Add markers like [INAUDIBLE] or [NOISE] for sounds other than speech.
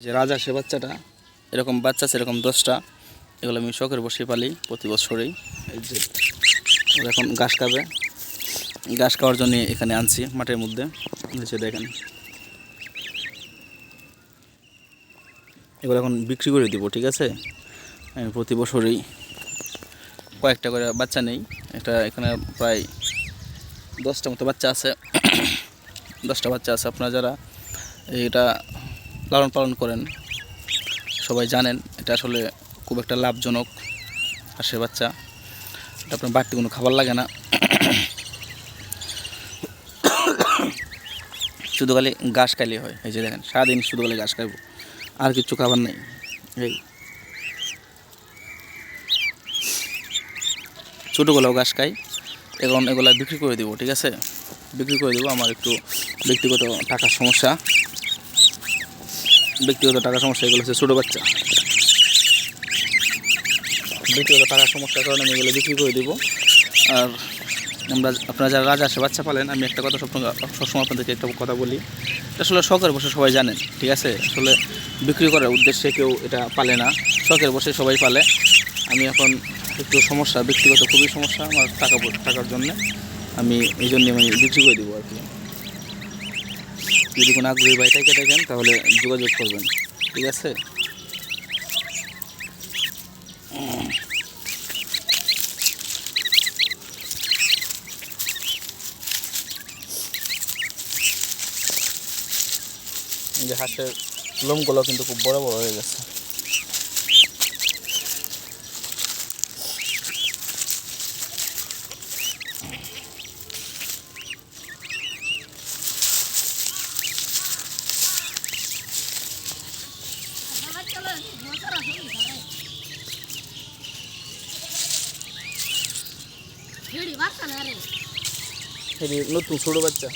যে রাজা, সে বাচ্চাটা, এরকম বাচ্চা আছে, এরকম দশটা, এগুলো আমি শখের বসে পালি প্রতি বছরেই। এই যে এখন ঘাস খাবে। ঘাস খাওয়ার জন্য এখানে আনছি, মাঠের মধ্যে। যে দেখেন। এগুলো এখন বিক্রি করে দিব, ঠিক আছে? আমি প্রতি বছরই কয়েকটা করে বাচ্চা নেই। এটা এখানে প্রায় দশটা মতো বাচ্চা আছে। [COUGHS] দশটা বাচ্চা আছে। আপনারা যারা এটা লালন পালন করেন। সবাই জানেন, এটা আসলে খুব একটা লাভজনক হাঁসের বাচ্চা। এটা আপনার বাড়তি কোনো খাবার লাগে না। শুধু খালি ঘাস খাইলে হয়। এই যে দেখেন, সারাদিন শুধু খালি ঘাস খাইব। আর কিছু খাবার নেই। এই। ছোটোগুলোও ঘাস খাই। এখন এগুলা বিক্রি করে দিব, ঠিক আছে? বিক্রি করে দেবো, আমার একটু ব্যক্তিগত টাকার সমস্যা। ব্যক্তিগত টাকার সমস্যা, এগুলো হচ্ছে ছোটো বাচ্চা। ব্যক্তিগত টাকার সমস্যার কারণে আমি এগুলো বিক্রি করে দেবো। আর আমরা, আপনারা যারা রাজা আসে বাচ্চা পালেন, আমি একটা কথা সবসময় সবসময় আপনাদেরকে একটা কথা বলি। এটা আসলে শখের বসে সবাই জানেন ঠিক আছে? আসলে বিক্রি করার উদ্দেশ্যে কেউ এটা পালে না। শখের বসে সবাই পালে। আমি এখন একটু সমস্যা, ব্যক্তিগত খুবই সমস্যা, আমার টাকা, টাকার জন্যে। আমি এই জন্যে আমি বিক্রি করে দেবো আর কি। যদি কোনো আগ্রহী ভাই থেকে দেখেন, তাহলে যোগাযোগ করবেন। ঠিক আছে? যে লোমগুলো কিন্তু খুব বড় বড় হয়ে গেছে হেড়ি বাচ্চা না রে এই নতুন ছোটো বাচ্চা